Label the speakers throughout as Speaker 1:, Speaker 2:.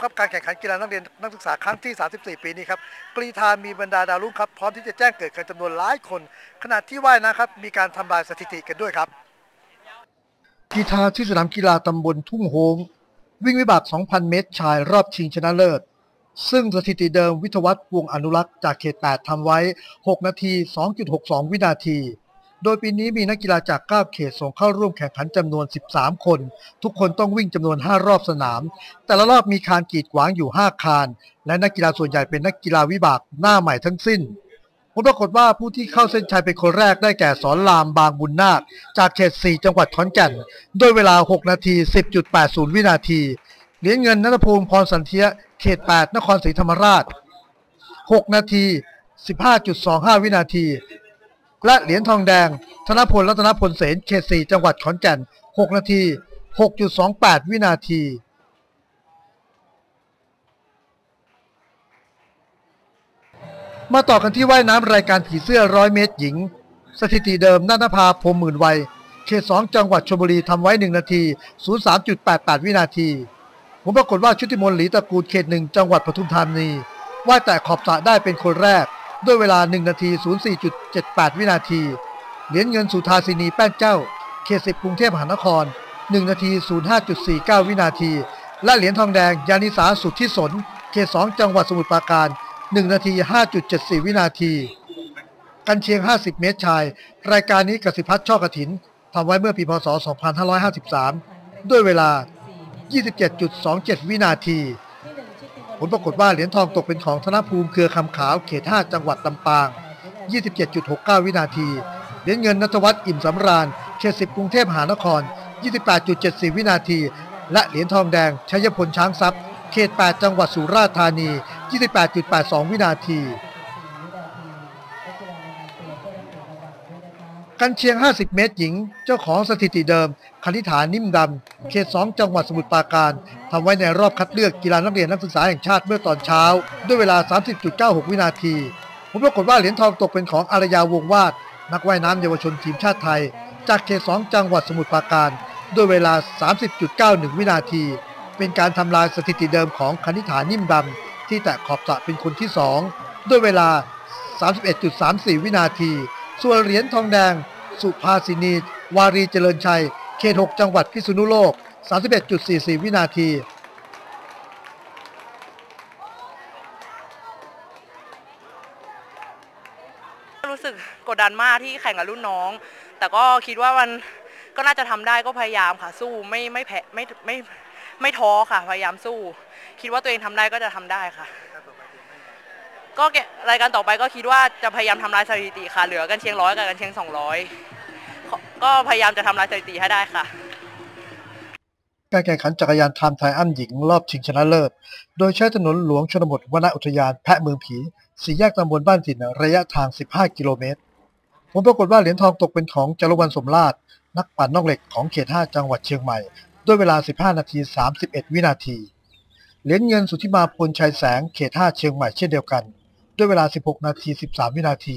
Speaker 1: มครับการแข่งขันกีฬานักเรียนนักศึกษาครั้งที่ 34 ปีนี้ครับกรีธามีบรรดาดาวรุ่งครับพร้อมที่จะแจ้งเกิดกันจำนวนหลายคน ขณะที่ว่ายนะครับมีการทำลายสถิติกันด้วยครับกีฬาที่สนามกีฬาตำบลทุ่งโฮงวิ่งวิบาก 2,000 เมตร ชายรอบชิงชนะเลิศ ซึ่งสถิติเดิมวิทยวัฒน์วงอนุรักษ์จากเขต 8ทำไว้ 6 นาที 2.62 วินาที โดยปีนี้มีนักกีฬาจาก 9 เขตส่งเข้าร่วมแข่งขันจำนวน 13 คน ทุกคนต้องวิ่งจำนวน 5 รอบสนาม แต่ละรอบมีคานกีดขวางอยู่ 5 คาน และนักกีฬาส่วนใหญ่เป็นนักกีฬาวิบากหน้าใหม่ทั้งสิ้นผลปรากฏว่าผู้ที่เข้าเส้นชัยเป็นคนแรกได้แก่สอนรามบางบุญนาค จากเขต 4 จังหวัดขอนแก่น โดยเวลา 6 นาที 10.80 วินาที เหรียญเงินนัทภูมิพรสันเทียเขต 8 นครศรีธรรมราช 6 นาที 15.25 วินาที และเหรียญทองแดง ธนพลรัตนพลเสนเขต4จังหวัดขอนแก่น 6 นาที 6.28 วินาทีมาต่อกันที่ว่ายน้ำรายการผีเสื้อร้อยเมตรหญิง สถิติเดิมนันทภาพรมหมื่นวัยเขต2จังหวัดชลบุรีทำไว้ 1 นาที 03.88 วินาทีผมปรากฏว่าชุติมนหลีตระกูลเขต1จังหวัดปทุมธานีว่ายแต่ขอบสระได้เป็นคนแรก ด้วยเวลา 1 นาที 04.78 วินาที เหรียญเงินสุธาสินีแป้นเจ้า เขต10กรุงเทพมหานคร 1 นาที 05.49 วินาที และเหรียญทองแดง ยานิสาสุทธิสน เขต2จังหวัดสมุทรปราการ 1 นาที 5.74 วินาที กันเชียง 50 เมตรชาย รายการนี้กสิพัฒน์ช่อกถินทำไว้เมื่อปีพศ 2553 ด้วยเวลา 27.27 วินาที ผลปรากฏว่าเหรียญทองตกเป็นของธนภูมิเครือคำขาวเขต 5 จังหวัดลำปาง 27.69 วินาที เหรียญเงินนัทวัฒน์อิ่มสำราญเขต 10 กรุงเทพมหานคร 28.74 วินาที และเหรียญทองแดงชัยพลช้างทรัพย์ เขต 8 จังหวัดสุราษฎร์ธานี 28.82 วินาที กันเชียง 50 เมตรหญิง เจ้าของสถิติเดิมคณิฐานิ่มดำเขต 2 จังหวัดสมุทรปราการทำไว้ในรอบคัดเลือกกีฬานักเรียนนักศึกษาแห่งชาติเมื่อตอนเช้า ด้วยเวลา 30.96 วินาทีผลปรากฏว่าเหรียญทองตกเป็นของอารยาวงวาด นักว่ายน้ำเยาวชนทีมชาติไทย จากเขต 2 จังหวัดสมุทรปราการ ด้วยเวลา 30.91 วินาที เป็นการทำลายสถิติเดิมของคณิฐานิ่มดำที่แตะขอบสระเป็นคนที่ 2 ด้วยเวลา 31.34 วินาทีส่วนเหรียญทองแดง สุภาสินี วารีเจริญชัย เขต 6 จังหวัดพิษณุโลก 31.44 วินาที
Speaker 2: รู้สึกกดดันมากที่แข่งกับรุ่นน้อง แต่ก็คิดว่ามันก็น่าจะทำได้ก็พยายามค่ะสู้ไม่ไม่แพ้ไม่ไม่ไม่ท้อค่ะ พยายามสู้ คิดว่าตัวเองทำได้ก็จะทำได้ค่ะ ก็เกรายการต่อไปก็คิดว่าจะพยายามทำลายสถิติค่ะ เหลือกันเชียงร้อยกับกันเชียงสองร้อยก็พยายามจะทำลายสถิติให้ได้ค่ะ
Speaker 1: การแข่งขันจักรยานไทม์ไทอันหญิงรอบชิงชนะเลิศ โดยใช้ถนนหลวงชนบทวนอุทยานแพะเมืองผีสี่แยกตำบลบ้านถิ่นระยะทาง 15 กิโลเมตร ผลปรากฏว่าเหรียญทองตกเป็นของจารวันสมราช นักปั่นนอกเหล็กของเขต 5 จังหวัดเชียงใหม่ ด้วยเวลา 15 นาที 31 วินาที เหรียญเงินสุทธิมาพลชัยแสงเขต 5 เชียงใหม่เช่นเดียวกัน ด้วยเวลา 16 นาที 13 วินาที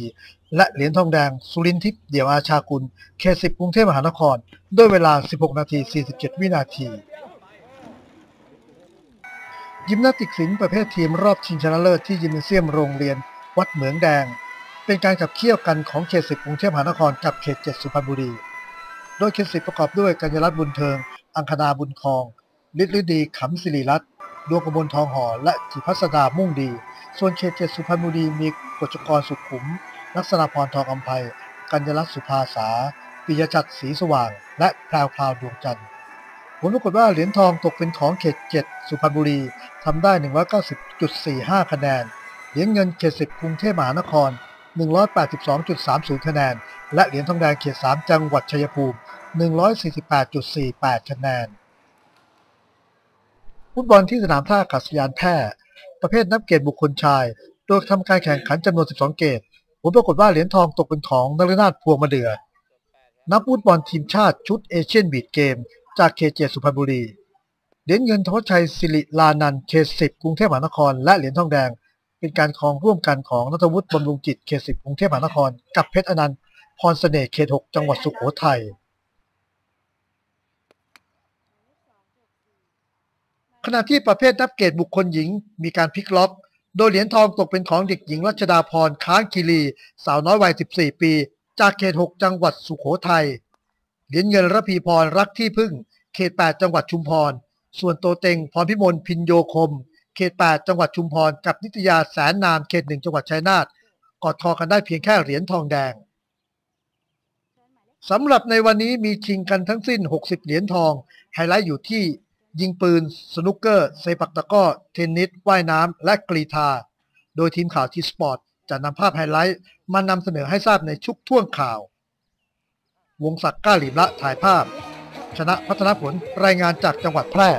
Speaker 1: และเหรียญทองแดง สุรินทิพย์เดี่ยวอาชากุลเขต10กรุงเทพมหานคร ด้วยเวลา 16 นาที 47 วินาที ยิมนาสติกศิลป์ประเภททีมรอบชิงชนะเลิศที่ยิมเนเซียมโรงเรียน วัดเหมืองแดง เป็นการขับเคี่ยวกันของเขต10กรุงเทพมหานครกับเขต7สุพรรณบุรี โดยเขต10ประกอบด้วยกัญญรัตน์บุญเทิง อังคณาบุญคองฤทธิ์ฤดีขำศิริรัตน์ ดวงกมลทองห่อและจิพัสดามุ่งดี ส่วนเขต7สุพรรณบุรีมีกฎจกรสุขุม ลักษณะพรทองอำไพกัญญรัตน์สุภาษาปิยจัดศรีสว่าง และแพรวพราวดวงจันทร์ผลปรากฏว่าเหรียญทองตกเป็นของเขต7สุพรรณบุรีทำได้ 190.45 คะแนน เหรียญเงินเขต10กรุงเทพมหานคร 182.30 คะแนน และเหรียญทองแดงเขต3จังหวัดชัยภูมิ 148.48 คะแนน ฟุตบอลที่สนามท่าอากาศยานแพร่ ประเภทนับเกตบุคคลชาย โดยทำการแข่งขันจำนวน 12 เกต ผลปรากฏว่าเหรียญทองตกเป็นของนรนาถพวงมาเดือ นักฟุตบอลทีมชาติชุดเอเชียนบีดเกม จากเขตเจสุพรรณบุรี เหรียญเงินทวชชัยสิริลานันเขตสิบกรุงเทพมหานคร และเหรียญทองแดง เป็นการครองร่วมกันของนัทวุฒิบำรุงจิตเขตสิบกรุงเทพมหานคร กับเพชรอนันต์พรเสน่ห์เขตหกจังหวัดสุโขทัย ขณะที่ประเภทนับเกรดบุคคลหญิงมีการพลิกล็อก โดยเหรียญทองตกเป็นของเด็กหญิงรัชดาพรค้างคีรี สาวน้อยวัย 14 ปี จากเขต 6 จังหวัดสุขโขทัย เหรียญเงินระพีพรรักที่พึ่ง เขต 8 จังหวัดชุมพร ส่วนโตเต็งพรพิมลพินโยคม เขต 8 จังหวัดชุมพร กับนิตยาแสนนามเขต 1 จังหวัดชัยนาทกอดทอกันได้เพียงแค่เหรียญทองแดงสำหรับในวันนี้มีชิงกันทั้งสิ้น 60 เหรียญทอง ไฮไลท์อยู่ที่ ยิงปืน สนุกเกอร์ เซปักตะก้อ เทนนิส ว่ายน้ำ และกรีธา โดยทีมข่าวทีสปอร์ตจะนำภาพไฮไลท์มานำเสนอให้ทราบในชุกท่วงข่าว วงศักดิ์ก้าหลีมละถ่ายภาพ ชนะพัฒนผลรายงานจากจังหวัดแพร่